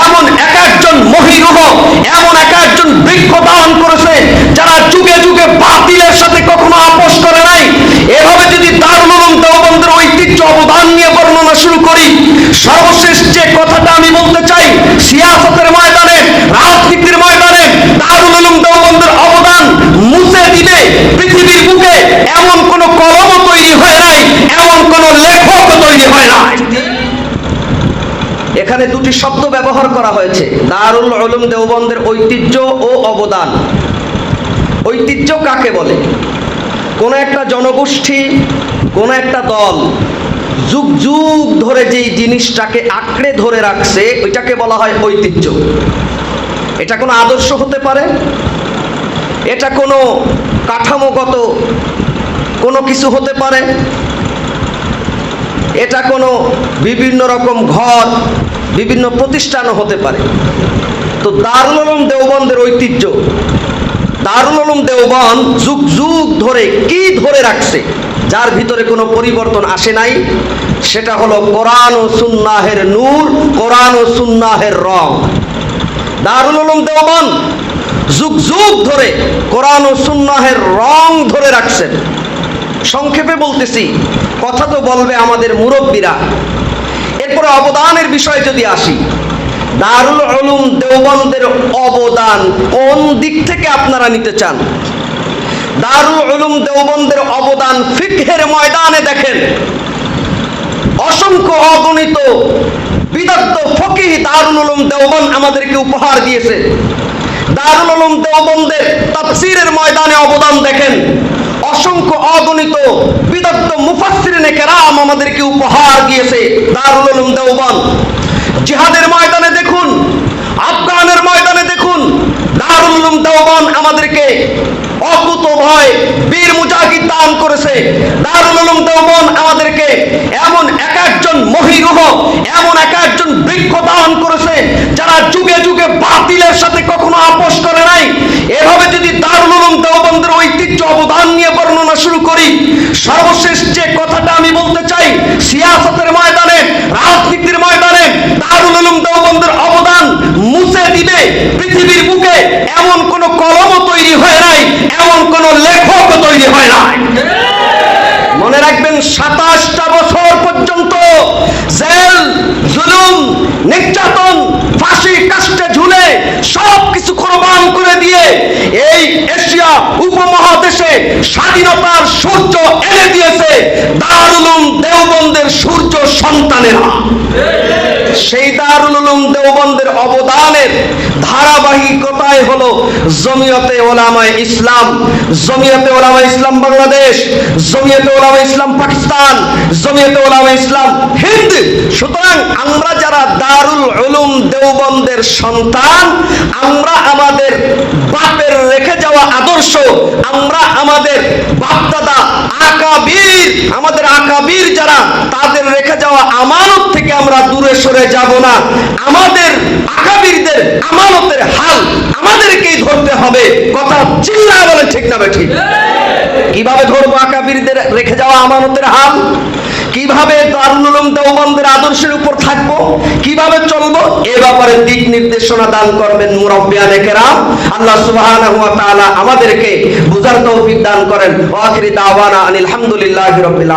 এমন এক একজন মহিরুহ এমন এক একজন বৃক্ষ দান করেছে যারা যুগে যুগে বাতিলের সাথে কখনো আপোষ করে নাই এভাবে যদি দারুল উলুম দেওবন্দের ঐতিহ্য অবদান নিয়ে বর্ণনা শুরু করি সর্বশেষ যে কথাটা আমি বলতে চাই সিয়াসতের ময়দানে রাজনীতির ময়দানে দারুল উলুম দেওবন্দের অবদান মুছে দিবে পৃথিবীর বুকে এমন কোন কলম তৈরি হয় নাই এমন কোন লেখক তৈরি হয় নাই এখানে দুটি শব্দ ব্যবহার করা হয়েছে। দারুল উলুম দেওবন্দের ঐতিহ্য ও অবদান। ঐতিহ্য কাকে বলে? কোন একটা জনগোষ্ঠী, কোন একটা দল যুগ যুগ ধরে যেই জিনিসটাকে আঁকড়ে ধরে রাখছে, ওইটাকে বলা হয় ঐতিহ্য। এটা কোনো আদর্শ হতে পারে? এটা কোনো কাঠামোগত কোনো কিছু হতে পারে? এটা কোনো বিভিন্ন রকম ঘর বিভিন্ন প্রতিষ্ঠানও হতে পারে। তো দারুল উলুম দেওবন্দের ঐতিহ্য। দারুল উলুম দেওবন যুগ যুগ ধরে কি ধরে রাখছে, যার ভিতরে কোনো পরিবর্তন আসে নাই, সেটা হলো কোরআন ও সুন্নাহের নূর, কোরআন ও সুন্নাহের রং। দারুল উলুম দেওবন যুগ যুগ ধরে কোরআন ও সুন্নাহের রং ধরে রাখছেন। সংক্ষেপে বলতেছি, কথা তো বলবে আমাদের মুরব্বীরা। এরপরে অবদানের বিষয়ে যদি আসি, দারুল উলুম দেওবন্দের অবদান কোন দিক থেকে আপনারা নিতে চান? দারুল উলুম দেওবন্দের অবদান ফিকহের ময়দানে দেখেন। অসংখ্য অগণিত বিদগ্ধ ফকিহ দারুল উলুম দেওবন আমাদেরকে উপহার দিয়েছে। দারুল উলুম দেওবন্দের তাফসীরের ময়দানে অবদান দেখেন। অসংখ্য অগণিত বিদগ্ধ মুফাসসিরিনে কেরাম আমাদেরকে উপহার দিয়েছে, দারুল উলুম দেওবন জিহাদের ময়দানে দেখুন, আফগানের ময়দানে দেখুন, দারুল উলুম দেওবন আমাদেরকে অকুত ভয়, বীর মুজাহিদ দান করেছে। দারুল উলুম দেওবন আমাদেরকে এমন এক একজন মহিরুহ, এমন এক একজন বৃক্ষ দান করেছে, যারা যুগে যুগে বাতিলের সাথে কখনো আপোষ করে নাই এভাবে যদি দারুল উলুম দেওবন্দের ঐতিহ্য অবদান নিয়ে বর্ণনা শুরু করি সর্বশেষ যে কথাটা আমি বলতে চাই সিয়াসতের ময়দানে রাজনীতির ময়দানে দারুল উলুম দেওবন্দের অবদান মুছে দিবে পৃথিবীর বুকে এমন কোন কলম তৈরি হয় নাই এমন কোন লেখক তৈরি হয় নাই মনে রাখবেন সাতাশটা বছর পর্যন্ত জেল, জুলুম, নির্যাতন, ফাঁসি কাস্টে ঝুলে সব কিছু কোরবান করে দিয়ে এই এশিয়া উপমহাদেশে স্বাধীনতার সূর্য এনে দিয়েছে দারুলুম দেওবন্দের সূর্য সন্তানেরা। দারুল দেওবন্দের অবদানের ধারাবাহিকতায় হলো জমিয়তে ওলামায় ইসলাম, জমিয়তে ওলামা ইসলাম বাংলাদেশ, জমিয়তে ওলামা ইসলাম পাকিস্তান, জমিয়তে ওলামা ইসলাম হিন্দ। সুতরাং আমরা যারা দারুল উলুম দেওবন্দের সন্তান, আমরা আমাদের বাপের রেখে যাওয়া আদর্শ, আমরা আমাদের বাপদাদা আকাবীর, আমাদের আকাবীর যারা তাদের রেখে যাওয়া আমানত থেকে আমরা দূরে সরে যাব না। আমাদের আকাবীরদের আমানতের হাল আমাদেরকেই ধরতে হবে। কথা চিল্লা বলে ঠিক না ঠিক কীভাবে ধরবো আকাবীরদের রেখে যাওয়া আমানতের হাল? কীভাবে দারুল উলুম দেওবন্দের আদর্শের উপর থাকব? কীভাবে চলবো? এ ব্যাপারে দিক নির্দেশনা দান করবেন মুরব্বিয়ানে কেরাম আল্লাহ সুবহানাহু আমাদেরকে বুঝার তৌফিক দান করেন। ওয়া আখিরি দাওয়ানা আনিল হামদুলিল্লাহি রাব্বিল